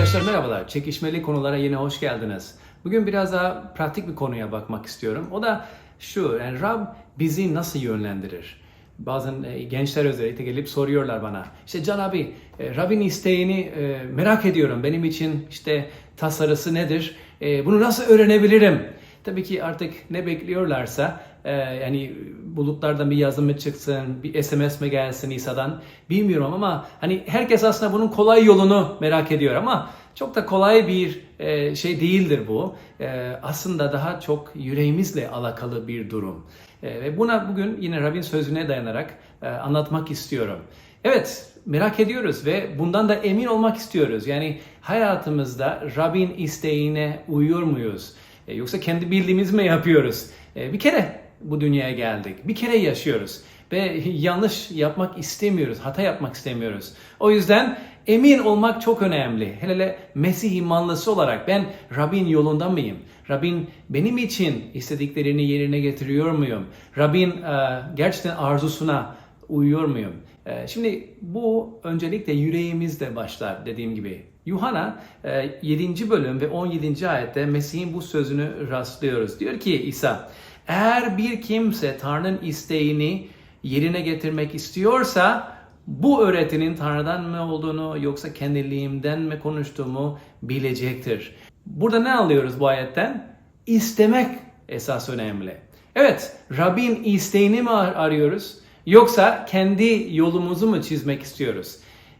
Arkadaşlar merhabalar. Çekişmeli konulara yine hoş geldiniz. Bugün biraz daha pratik bir konuya bakmak istiyorum. O da şu, yani Rab bizi nasıl yönlendirir? Bazen e, gençler özellikle gelip soruyorlar bana. İşte Can abi, e, Rab'in isteğini e, merak ediyorum. Benim için işte tasarısı nedir? Bunu nasıl öğrenebilirim? Tabii ki artık ne bekliyorlarsa e, yani bulutlardan bir yazı mı çıksın, bir SMS mi gelsin İsa'dan bilmiyorum ama hani herkes aslında bunun kolay yolunu merak ediyor ama çok da kolay bir e, şey değildir bu. E, aslında daha çok yüreğimizle alakalı bir durum. E, ve buna bugün yine Rab'in sözüne dayanarak anlatmak istiyorum. Evet, merak ediyoruz ve bundan da emin olmak istiyoruz. Yani hayatımızda Rab'in isteğine uyuyor muyuz? Yoksa kendi bildiğimiz mi yapıyoruz? Bir kere bu dünyaya geldik. Bir kere yaşıyoruz. Ve yanlış yapmak istemiyoruz. Hata yapmak istemiyoruz. O yüzden emin olmak çok önemli. Hele hele Mesih imanlısı olarak ben Rabbin yolunda mıyım? Rabbin benim için istediklerini yerine getiriyor muyum? Rabbin e, gerçekten arzusuna uyuyor muyum? E, şimdi bu öncelikle yüreğimizde başlar dediğim gibi. Yuhanna e, 7. bölüm ve 17. ayette Mesih'in bu sözünü rastlıyoruz. Diyor ki İsa, eğer bir kimse Tanrı'nın isteğini yerine getirmek istiyorsa bu öğretinin Tanrı'dan mı olduğunu yoksa kendiliğimden mi konuştuğumu bilecektir. Burada ne alıyoruz bu ayetten? İstemek esas önemli. Evet, Rabbin isteğini mi ar- arıyoruz yoksa kendi yolumuzu mu çizmek istiyoruz?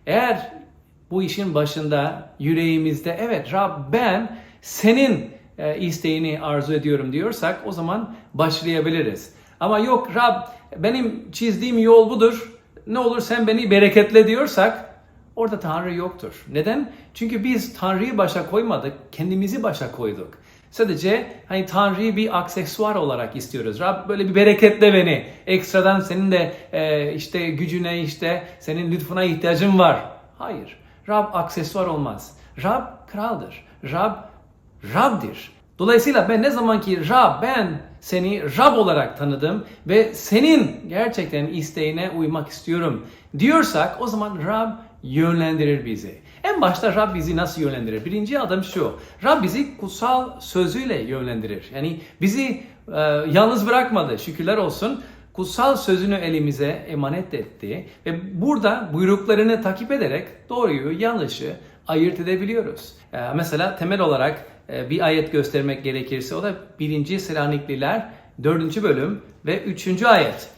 Eğer bu işin başında yüreğimizde evet Rab ben senin e, isteğini arzu ediyorum diyorsak o zaman başlayabiliriz. Ama yok Rab benim çizdiğim yol budur. Ne olur sen beni bereketle diyorsak orada Tanrı yoktur. Neden? Çünkü biz Tanrı'yı başa koymadık, kendimizi başa koyduk. Sadece hani Tanrı'yı bir aksesuar olarak istiyoruz. Rab böyle bir bereketle beni. Ekstradan senin de e, işte gücüne işte senin lütfuna ihtiyacım var. Hayır. Rab aksesuar olmaz. Rab kraldır. Rab Rab'dir. Dolayısıyla ben ne zaman ki Rab ben seni Rab olarak tanıdım ve senin gerçekten isteğine uymak istiyorum diyorsak o zaman Rab yönlendirir bizi. En başta Rab bizi nasıl yönlendirir? Birinci adım şu. Rab bizi kutsal sözüyle yönlendirir. Yani bizi e, yalnız bırakmadı. Şükürler olsun. Kutsal sözünü elimize emanet etti ve burada buyruklarını takip ederek doğruyu yanlışı ayırt edebiliyoruz. E, mesela temel olarak bir ayet göstermek gerekirse o da 1. Selanikliler 4. bölüm ve 3. ayet.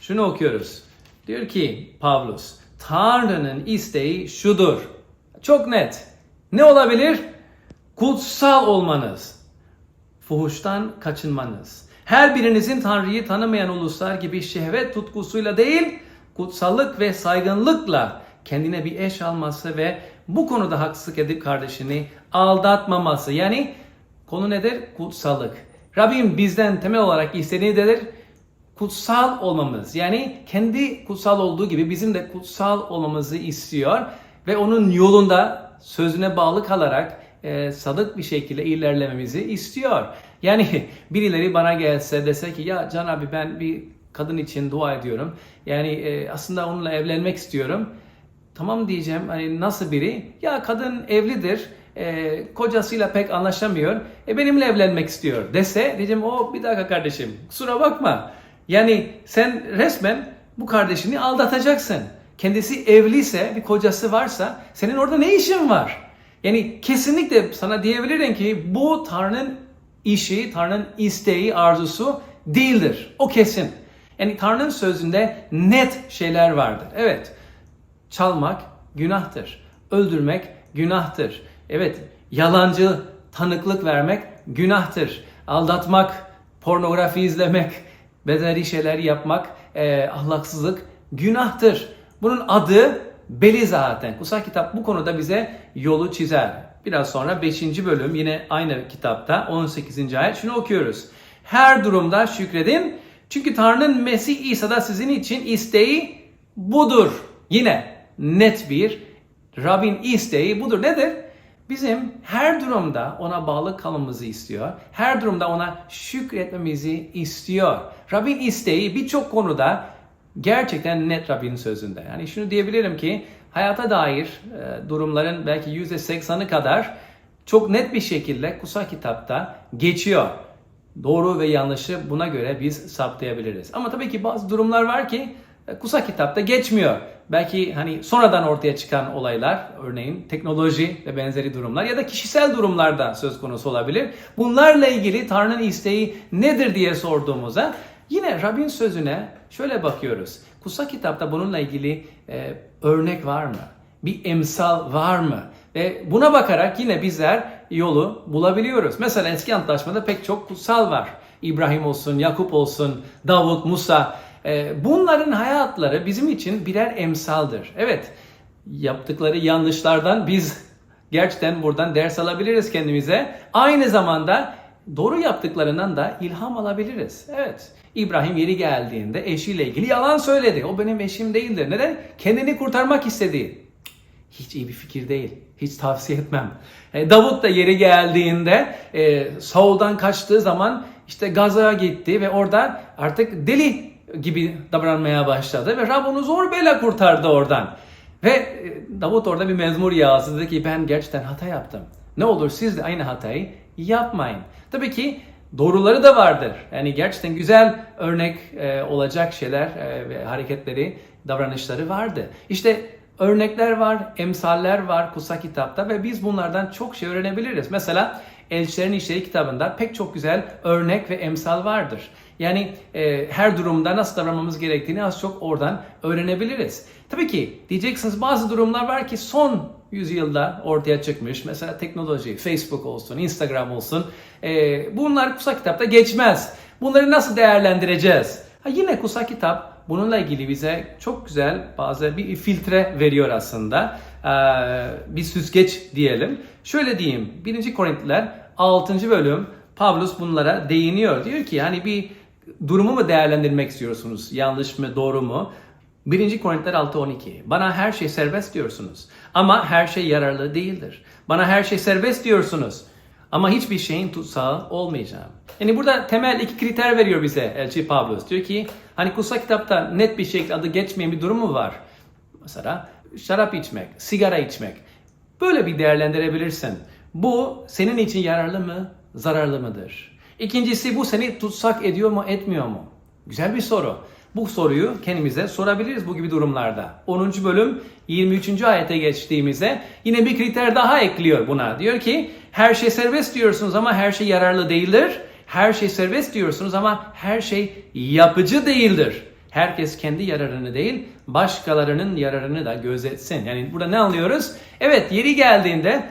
Şunu okuyoruz. Diyor ki Pavlus, Tanrı'nın isteği şudur. Çok net. Ne olabilir? Kutsal olmanız. Fuhuştan kaçınmanız. Her birinizin Tanrı'yı tanımayan uluslar gibi şehvet tutkusuyla değil, kutsallık ve saygınlıkla kendine bir eş alması ve bu konuda haksızlık edip kardeşini aldatmaması. Yani konu nedir? Kutsallık. Rabbim bizden temel olarak istediği nedir? Kutsal olmamız. Yani kendi kutsal olduğu gibi bizim de kutsal olmamızı istiyor ve onun yolunda sözüne bağlı kalarak e, sadık bir şekilde ilerlememizi istiyor. Yani birileri bana gelse dese ki ya Can abi ben bir kadın için dua ediyorum. Yani e, aslında onunla evlenmek istiyorum. Tamam diyeceğim hani nasıl biri? Ya kadın evlidir. E, kocasıyla pek anlaşamıyor. E benimle evlenmek istiyor dese diyeceğim o bir dakika kardeşim kusura bakma. Yani sen resmen bu kardeşini aldatacaksın. Kendisi evliyse, bir kocası varsa senin orada ne işin var? Yani kesinlikle sana diyebilirim ki bu Tanrı'nın işi, Tanrı'nın isteği, arzusu değildir. O kesin. Yani Tanrı'nın sözünde net şeyler vardır. Evet, çalmak günahtır. Öldürmek günahtır. Evet, yalancı tanıklık vermek günahtır. Aldatmak, pornografi izlemek, benzeri şeyler yapmak, e, ahlaksızlık günahtır. Bunun adı belli zaten. Kutsal kitap bu konuda bize yolu çizer. Biraz sonra 5. bölüm yine aynı kitapta 18. ayet şunu okuyoruz. Her durumda şükredin çünkü Tanrı'nın Mesih İsa'da sizin için isteği budur. Yine net bir Rabbin isteği budur. Nedir? Bizim her durumda ona bağlı kalmamızı istiyor. Her durumda ona şükretmemizi istiyor. Rabbin isteği birçok konuda gerçekten net Rabbin sözünde. Yani şunu diyebilirim ki hayata dair e, durumların belki %80'ı kadar çok net bir şekilde kutsal kitapta geçiyor. Doğru ve yanlışı buna göre biz saptayabiliriz. Ama tabii ki bazı durumlar var ki kutsal kitapta geçmiyor. Belki hani sonradan ortaya çıkan olaylar, örneğin teknoloji ve benzeri durumlar ya da kişisel durumlarda söz konusu olabilir. Bunlarla ilgili Tanrı'nın isteği nedir diye sorduğumuzda yine Rabbin sözüne şöyle bakıyoruz. Kutsal kitapta bununla ilgili e, örnek var mı? Bir emsal var mı? Ve buna bakarak yine bizler yolu bulabiliyoruz. Mesela eski antlaşmada pek çok kutsal var. İbrahim olsun, Yakup olsun, Davut, Musa. Ee, bunların hayatları bizim için birer emsaldır. Evet, yaptıkları yanlışlardan biz gerçekten buradan ders alabiliriz kendimize. Aynı zamanda doğru yaptıklarından da ilham alabiliriz. Evet, İbrahim yeri geldiğinde eşiyle ilgili yalan söyledi. O benim eşim değildir. Neden? Kendini kurtarmak istedi. Hiç iyi bir fikir değil. Hiç tavsiye etmem. E, Davut da yeri geldiğinde e, Saul'dan kaçtığı zaman işte Gaza'ya gitti ve orada artık deli gibi davranmaya başladı ve Rab onu zor bela kurtardı oradan. Ve e, Davut orada bir mezmur yazdı dedi ki ben gerçekten hata yaptım. Ne olur siz de aynı hatayı yapmayın. Tabii ki doğruları da vardır. Yani gerçekten güzel örnek e, olacak şeyler e, ve hareketleri, davranışları vardı. İşte örnekler var, emsaller var kutsal kitapta ve biz bunlardan çok şey öğrenebiliriz. Mesela Elçilerin İşleri kitabında pek çok güzel örnek ve emsal vardır. Yani e, her durumda nasıl davranmamız gerektiğini az çok oradan öğrenebiliriz. Tabii ki diyeceksiniz bazı durumlar var ki son yüzyılda ortaya çıkmış. Mesela teknoloji, Facebook olsun, Instagram olsun. E, bunlar kutsal kitapta geçmez. Bunları nasıl değerlendireceğiz? Ha, yine kutsal kitap bununla ilgili bize çok güzel bazı bir filtre veriyor aslında. Ee, bir süzgeç diyelim. Şöyle diyeyim. 1. Korintliler 6. bölüm Pavlus bunlara değiniyor. Diyor ki hani bir durumu mu değerlendirmek istiyorsunuz? Yanlış mı, doğru mu? 1. Korintiler 6.12 Bana her şey serbest diyorsunuz ama her şey yararlı değildir. Bana her şey serbest diyorsunuz ama hiçbir şeyin tutsağı olmayacağım. Yani burada temel iki kriter veriyor bize Elçi Pavlus. Diyor ki hani kutsal kitapta net bir şekilde adı geçmeyen bir durum mu var? Mesela şarap içmek, sigara içmek. Böyle bir değerlendirebilirsin. Bu senin için yararlı mı, zararlı mıdır? İkincisi bu seni tutsak ediyor mu, etmiyor mu? Güzel bir soru. Bu soruyu kendimize sorabiliriz bu gibi durumlarda. 10. bölüm 23. ayete geçtiğimizde yine bir kriter daha ekliyor buna. Diyor ki her şey serbest diyorsunuz ama her şey yararlı değildir. Her şey serbest diyorsunuz ama her şey yapıcı değildir. Herkes kendi yararını değil, başkalarının yararını da gözetsin. Yani burada ne anlıyoruz? Evet, yeri geldiğinde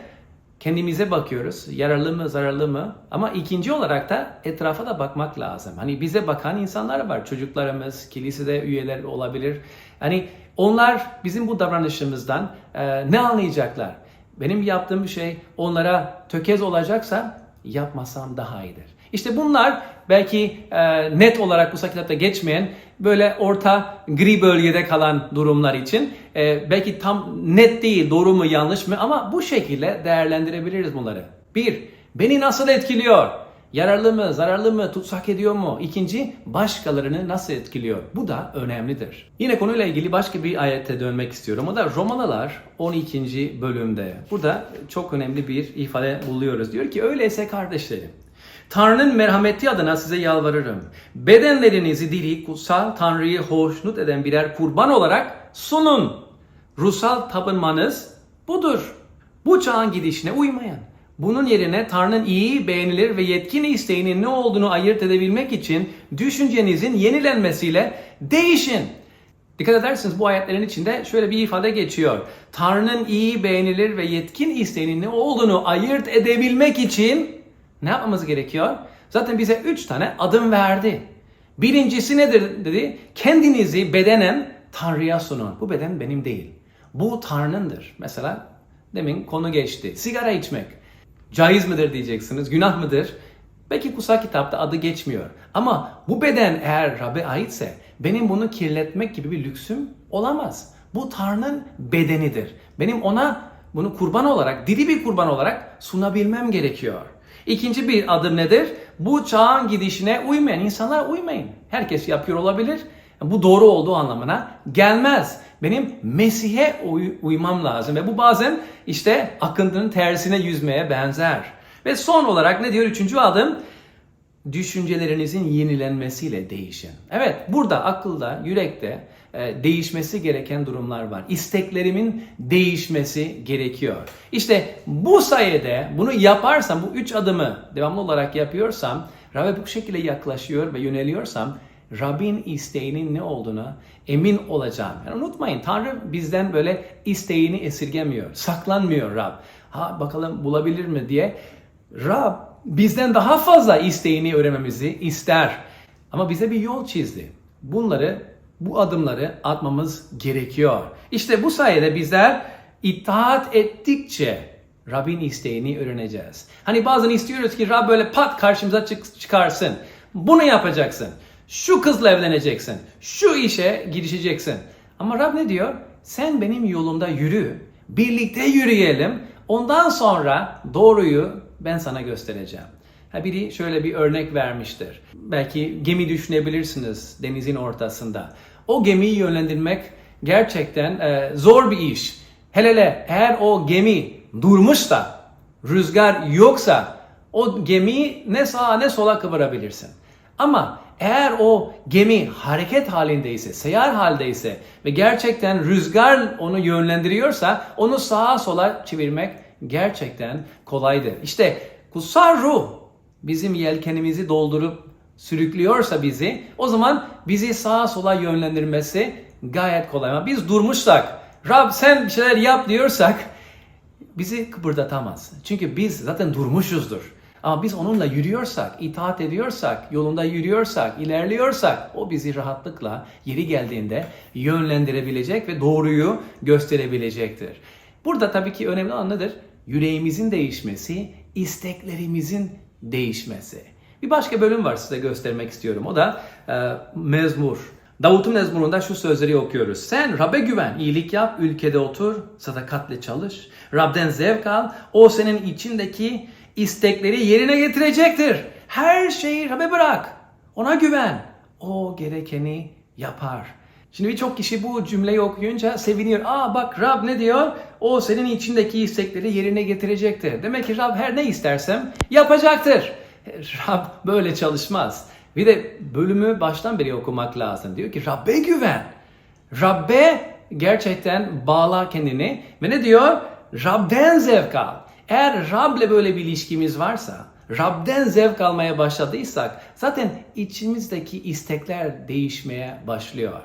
kendimize bakıyoruz. Yararlı mı, zararlı mı? Ama ikinci olarak da etrafa da bakmak lazım. Hani bize bakan insanlar var. Çocuklarımız, kilisede üyeler olabilir. Hani onlar bizim bu davranışımızdan e, ne anlayacaklar? Benim yaptığım bir şey onlara tökez olacaksa yapmasam daha iyidir. İşte bunlar belki e, net olarak bu kitapta geçmeyen böyle orta gri bölgede kalan durumlar için e, belki tam net değil doğru mu yanlış mı ama bu şekilde değerlendirebiliriz bunları. Bir, beni nasıl etkiliyor? Yararlı mı, zararlı mı, tutsak ediyor mu? İkinci, başkalarını nasıl etkiliyor? Bu da önemlidir. Yine konuyla ilgili başka bir ayete dönmek istiyorum. O da Romalılar 12. bölümde. Burada çok önemli bir ifade buluyoruz. Diyor ki öyleyse kardeşlerim Tanrı'nın merhameti adına size yalvarırım. Bedenlerinizi diri, kutsal, Tanrı'yı hoşnut eden birer kurban olarak sunun. Ruhsal tapınmanız budur. Bu çağın gidişine uymayan. Bunun yerine Tanrı'nın iyi, beğenilir ve yetkin isteğinin ne olduğunu ayırt edebilmek için düşüncenizin yenilenmesiyle değişin. Dikkat edersiniz bu ayetlerin içinde şöyle bir ifade geçiyor. Tanrı'nın iyi, beğenilir ve yetkin isteğinin ne olduğunu ayırt edebilmek için ne yapmamız gerekiyor? Zaten bize üç tane adım verdi. Birincisi nedir dedi? Kendinizi bedenen Tanrı'ya sunun. Bu beden benim değil. Bu Tanrı'nındır. Mesela demin konu geçti. Sigara içmek. Caiz midir diyeceksiniz. Günah mıdır? Belki kutsal kitapta adı geçmiyor. Ama bu beden eğer Rab'be aitse benim bunu kirletmek gibi bir lüksüm olamaz. Bu Tanrı'nın bedenidir. Benim ona bunu kurban olarak, diri bir kurban olarak sunabilmem gerekiyor. İkinci bir adım nedir? Bu çağın gidişine uymayan insanlar uymayın. Herkes yapıyor olabilir. Bu doğru olduğu anlamına gelmez. benim Mesih'e uy- uymam lazım. Ve bu bazen işte akıntının tersine yüzmeye benzer. Ve son olarak ne diyor üçüncü adım? düşüncelerinizin yenilenmesiyle değişin. Evet, burada akılda, yürekte değişmesi gereken durumlar var. İsteklerimin değişmesi gerekiyor. İşte bu sayede bunu yaparsam, bu üç adımı devamlı olarak yapıyorsam, Rab'be bu şekilde yaklaşıyor ve yöneliyorsam, Rabbin isteğinin ne olduğuna emin olacağım. Yani unutmayın Tanrı bizden böyle isteğini esirgemiyor. Saklanmıyor Rab. Ha bakalım bulabilir mi diye. Rab bizden daha fazla isteğini öğrenmemizi ister. Ama bize bir yol çizdi. Bunları, bu adımları atmamız gerekiyor. İşte bu sayede bizler itaat ettikçe Rabbin isteğini öğreneceğiz. Hani bazen istiyoruz ki Rab böyle pat karşımıza çık- çıkarsın. Bunu yapacaksın. Şu kızla evleneceksin. Şu işe girişeceksin. Ama Rab ne diyor? Sen benim yolumda yürü. Birlikte yürüyelim. Ondan sonra doğruyu ben sana göstereceğim. Ha biri şöyle bir örnek vermiştir. Belki gemi düşünebilirsiniz denizin ortasında. O gemiyi yönlendirmek gerçekten e, zor bir iş. Hele hele eğer o gemi durmuş da rüzgar yoksa o gemiyi ne sağa ne sola kıvırabilirsin. Ama eğer o gemi hareket halindeyse, seyahat haldeyse ve gerçekten rüzgar onu yönlendiriyorsa onu sağa sola çevirmek gerçekten kolaydır. İşte kutsal ruh bizim yelkenimizi doldurup sürüklüyorsa bizi o zaman bizi sağa sola yönlendirmesi gayet kolay. Ama biz durmuşsak Rab sen bir şeyler yap diyorsak bizi kıpırdatamaz. Çünkü biz zaten durmuşuzdur. Ama biz onunla yürüyorsak, itaat ediyorsak, yolunda yürüyorsak, ilerliyorsak o bizi rahatlıkla yeri geldiğinde yönlendirebilecek ve doğruyu gösterebilecektir. Burada tabii ki önemli olan nedir? Yüreğimizin değişmesi, isteklerimizin değişmesi. Bir başka bölüm var size göstermek istiyorum. O da e, mezmur. Davut'un mezmurunda şu sözleri okuyoruz. Sen Rab'be güven, iyilik yap, ülkede otur, sadakatle çalış. Rab'den zevk al, o senin içindeki istekleri yerine getirecektir. Her şeyi Rab'be bırak, ona güven. O gerekeni yapar. Şimdi birçok kişi bu cümleyi okuyunca seviniyor. Aa bak Rab ne diyor? O senin içindeki istekleri yerine getirecektir. Demek ki Rab her ne istersem yapacaktır. Rab böyle çalışmaz. Bir de bölümü baştan beri okumak lazım. Diyor ki Rabbe güven. Rabbe gerçekten bağla kendini ve ne diyor? Rab'den zevk al. Eğer Rab'le böyle bir ilişkimiz varsa, Rab'den zevk almaya başladıysak zaten içimizdeki istekler değişmeye başlıyor.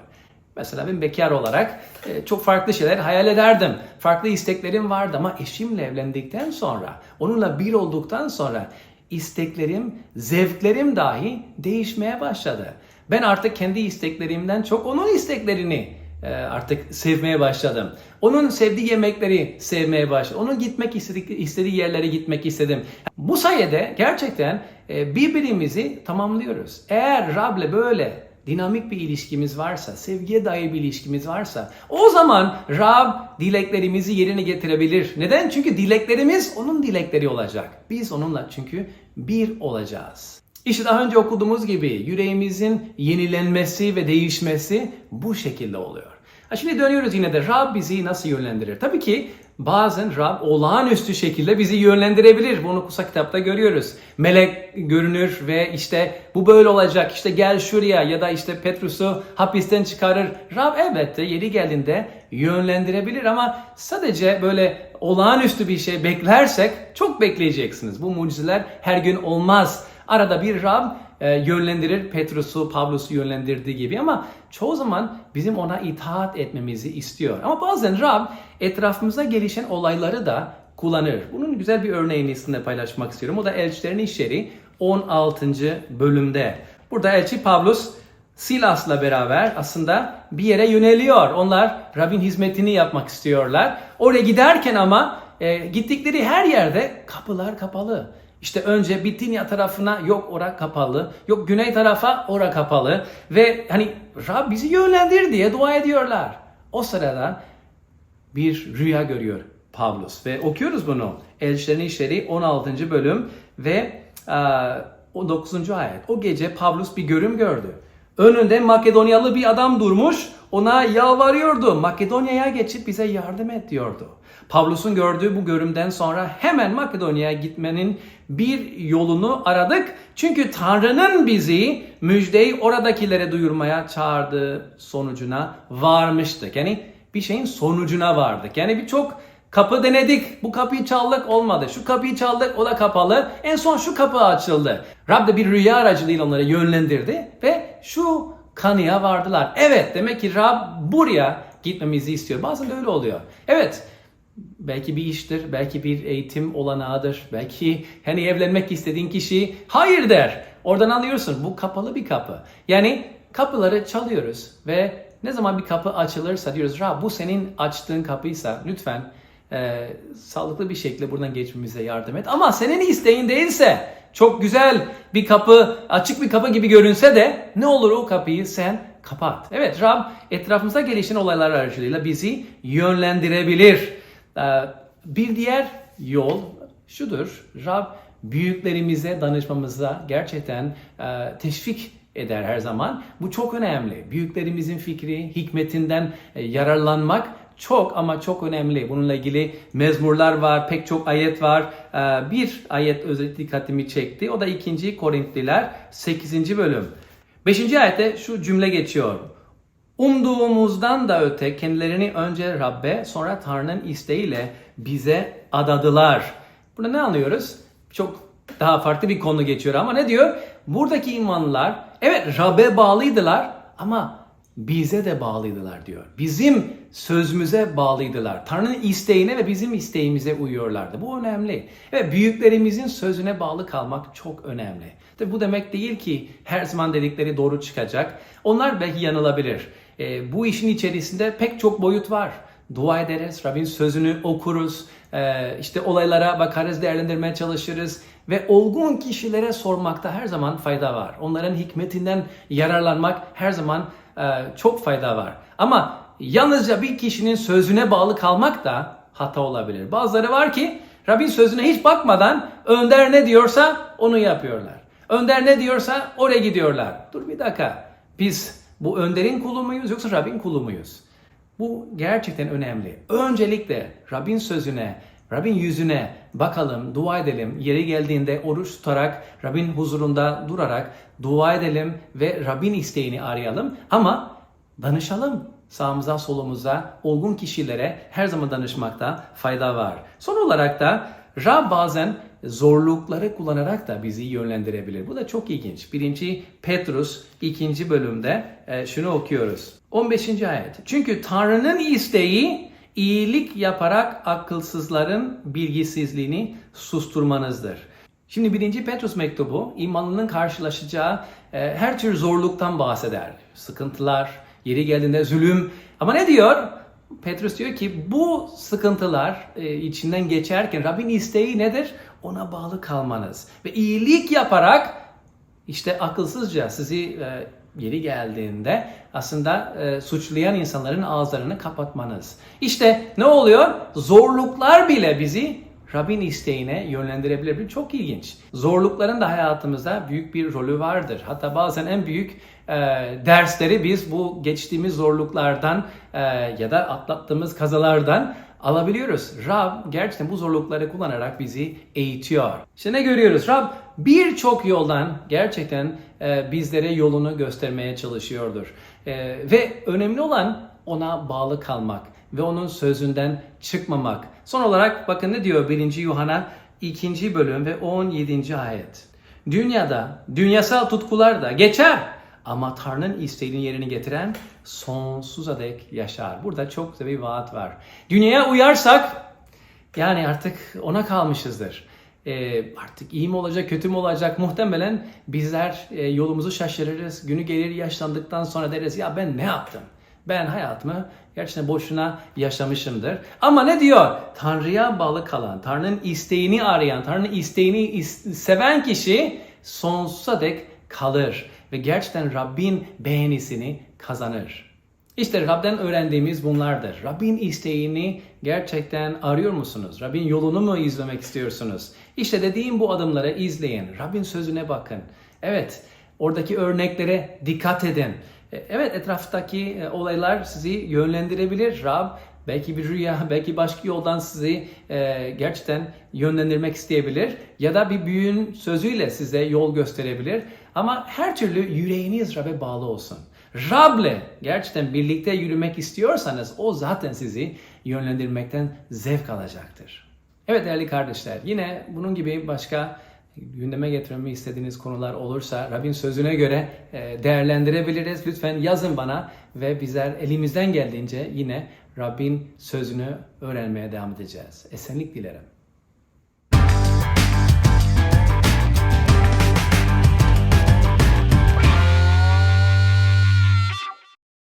Mesela ben bekar olarak e, çok farklı şeyler hayal ederdim. Farklı isteklerim vardı ama eşimle evlendikten sonra, onunla bir olduktan sonra isteklerim, zevklerim dahi değişmeye başladı. Ben artık kendi isteklerimden çok onun isteklerini e, artık sevmeye başladım. Onun sevdiği yemekleri sevmeye başladım. Onun gitmek istediği, istediği yerlere gitmek istedim. Bu sayede gerçekten e, birbirimizi tamamlıyoruz. Eğer Rab'le böyle dinamik bir ilişkimiz varsa, sevgiye dair bir ilişkimiz varsa o zaman Rab dileklerimizi yerine getirebilir. Neden? Çünkü dileklerimiz onun dilekleri olacak. Biz onunla çünkü bir olacağız. İşte daha önce okuduğumuz gibi yüreğimizin yenilenmesi ve değişmesi bu şekilde oluyor. Ha şimdi dönüyoruz yine de Rab bizi nasıl yönlendirir? Tabii ki bazen Rab olağanüstü şekilde bizi yönlendirebilir. Bunu kutsal kitapta görüyoruz. Melek görünür ve işte bu böyle olacak. İşte gel şuraya ya da işte Petrus'u hapisten çıkarır. Rab elbette yeri geldiğinde yönlendirebilir ama sadece böyle olağanüstü bir şey beklersek çok bekleyeceksiniz. Bu mucizeler her gün olmaz. Arada bir Rab e, yönlendirir Petrus'u, Pavlus'u yönlendirdiği gibi ama çoğu zaman bizim ona itaat etmemizi istiyor. Ama bazen Rab etrafımıza gelişen olayları da kullanır. Bunun güzel bir örneğini sizinle paylaşmak istiyorum. O da Elçilerin İşleri 16. bölümde. Burada Elçi Pavlus Silas'la beraber aslında bir yere yöneliyor. Onlar Rab'in hizmetini yapmak istiyorlar. Oraya giderken ama e, gittikleri her yerde kapılar kapalı. İşte önce Bitinya tarafına yok ora kapalı, yok güney tarafa ora kapalı ve hani Rab bizi yönlendir diye dua ediyorlar. O sırada bir rüya görüyor Pavlus ve okuyoruz bunu. Elçilerin İşleri 16. bölüm ve e, 9. ayet. O gece Pavlus bir görüm gördü. Önünde Makedonyalı bir adam durmuş, ona yalvarıyordu. Makedonya'ya geçip bize yardım et diyordu. Pavlus'un gördüğü bu görümden sonra hemen Makedonya'ya gitmenin bir yolunu aradık. Çünkü Tanrı'nın bizi müjdeyi oradakilere duyurmaya çağırdığı sonucuna varmıştık. Yani bir şeyin sonucuna vardık. Yani birçok kapı denedik. Bu kapıyı çaldık olmadı. Şu kapıyı çaldık o da kapalı. En son şu kapı açıldı. Rab de bir rüya aracılığıyla onları yönlendirdi ve şu kanıya vardılar. Evet demek ki Rab buraya gitmemizi istiyor. Bazen de öyle oluyor. Evet belki bir iştir, belki bir eğitim olanağıdır, belki hani evlenmek istediğin kişi hayır der. Oradan anlıyorsun bu kapalı bir kapı. Yani kapıları çalıyoruz ve ne zaman bir kapı açılırsa diyoruz Rab bu senin açtığın kapıysa lütfen e, sağlıklı bir şekilde buradan geçmemize yardım et. Ama senin isteğin değilse çok güzel bir kapı, açık bir kapı gibi görünse de ne olur o kapıyı sen kapat. Evet Rab etrafımıza gelişen olaylar aracılığıyla bizi yönlendirebilir. Ee, Bir diğer yol şudur. Rab büyüklerimize danışmamıza gerçekten e, teşvik eder her zaman. Bu çok önemli. Büyüklerimizin fikri, hikmetinden e, yararlanmak çok ama çok önemli. Bununla ilgili mezmurlar var, pek çok ayet var. Ee, Bir ayet özellikle dikkatimi çekti. O da 2. Korintliler 8. bölüm. 5. ayette şu cümle geçiyor. Umduğumuzdan da öte kendilerini önce Rabbe sonra Tanrı'nın isteğiyle bize adadılar. Burada ne anlıyoruz? Çok daha farklı bir konu geçiyor ama ne diyor? Buradaki imanlılar evet Rabbe bağlıydılar ama bize de bağlıydılar diyor. Bizim sözümüze bağlıydılar. Tanrı'nın isteğine ve bizim isteğimize uyuyorlardı. Bu önemli. Ve büyüklerimizin sözüne bağlı kalmak çok önemli. Tabi bu demek değil ki her zaman dedikleri doğru çıkacak. Onlar belki yanılabilir. E, bu işin içerisinde pek çok boyut var. Dua ederiz, Rabbin sözünü okuruz, e, işte olaylara bakarız, değerlendirmeye çalışırız ve olgun kişilere sormakta her zaman fayda var. Onların hikmetinden yararlanmak her zaman çok fayda var. Ama yalnızca bir kişinin sözüne bağlı kalmak da hata olabilir. Bazıları var ki Rabbin sözüne hiç bakmadan önder ne diyorsa onu yapıyorlar. Önder ne diyorsa oraya gidiyorlar. Dur bir dakika. Biz bu önderin kulu muyuz yoksa Rabbin kulu muyuz? Bu gerçekten önemli. Öncelikle Rabbin sözüne, Rabbin yüzüne bakalım, dua edelim. Yeri geldiğinde oruç tutarak, Rabbin huzurunda durarak dua edelim ve Rabbin isteğini arayalım. Ama danışalım sağımıza solumuza olgun kişilere her zaman danışmakta fayda var. Son olarak da Rab bazen zorlukları kullanarak da bizi yönlendirebilir. Bu da çok ilginç. Birinci Petrus ikinci bölümde e, şunu okuyoruz. 15. ayet. Çünkü Tanrı'nın isteği iyilik yaparak akılsızların bilgisizliğini susturmanızdır. Şimdi 1. Petrus mektubu imanlının karşılaşacağı e, her tür zorluktan bahseder. Sıkıntılar, yeri geldiğinde zulüm. Ama ne diyor? Petrus diyor ki bu sıkıntılar e, içinden geçerken Rabbin isteği nedir? Ona bağlı kalmanız. Ve iyilik yaparak işte akılsızca sizi e, yeri geldiğinde aslında e, suçlayan insanların ağızlarını kapatmanız. İşte ne oluyor? Zorluklar bile bizi Rabbin isteğine yönlendirebilir. Çok ilginç. Zorlukların da hayatımızda büyük bir rolü vardır. Hatta bazen en büyük e, dersleri biz bu geçtiğimiz zorluklardan e, ya da atlattığımız kazalardan alabiliyoruz. Rab gerçekten bu zorlukları kullanarak bizi eğitiyor. İşte ne görüyoruz? Rab birçok yoldan gerçekten e, bizlere yolunu göstermeye çalışıyordur. E, ve önemli olan ona bağlı kalmak ve onun sözünden çıkmamak. Son olarak bakın ne diyor 1. Yuhanna 2. bölüm ve 17. ayet. Dünyada, dünyasal tutkular da geçer ama Tanrı'nın isteğini yerini getiren sonsuza dek yaşar. Burada çok güzel bir vaat var. Dünyaya uyarsak yani artık ona kalmışızdır. Ee, artık iyi mi olacak, kötü mü olacak? Muhtemelen bizler e, yolumuzu şaşırırız. Günü gelir yaşlandıktan sonra deriz ya ben ne yaptım? Ben hayatımı gerçekten boşuna yaşamışımdır. Ama ne diyor? Tanrı'ya bağlı kalan, Tanrı'nın isteğini arayan, Tanrı'nın isteğini is- seven kişi sonsuza dek kalır. Ve gerçekten Rabbin beğenisini kazanır. İşte Rab'den öğrendiğimiz bunlardır. Rabbin isteğini gerçekten arıyor musunuz? Rabbin yolunu mu izlemek istiyorsunuz? İşte dediğim bu adımları izleyin. Rabbin sözüne bakın. Evet, oradaki örneklere dikkat edin. E, Evet etraftaki e, olaylar sizi yönlendirebilir. Rab belki bir rüya, belki başka yoldan sizi e, gerçekten yönlendirmek isteyebilir. Ya da bir büyüğün sözüyle size yol gösterebilir. Ama her türlü yüreğiniz Rab'be bağlı olsun. Rab'le gerçekten birlikte yürümek istiyorsanız o zaten sizi yönlendirmekten zevk alacaktır. Evet değerli kardeşler yine bunun gibi başka gündeme getirmemi istediğiniz konular olursa Rabbin sözüne göre e, değerlendirebiliriz. Lütfen yazın bana ve bizler elimizden geldiğince yine Rabbin sözünü öğrenmeye devam edeceğiz. Esenlik dilerim.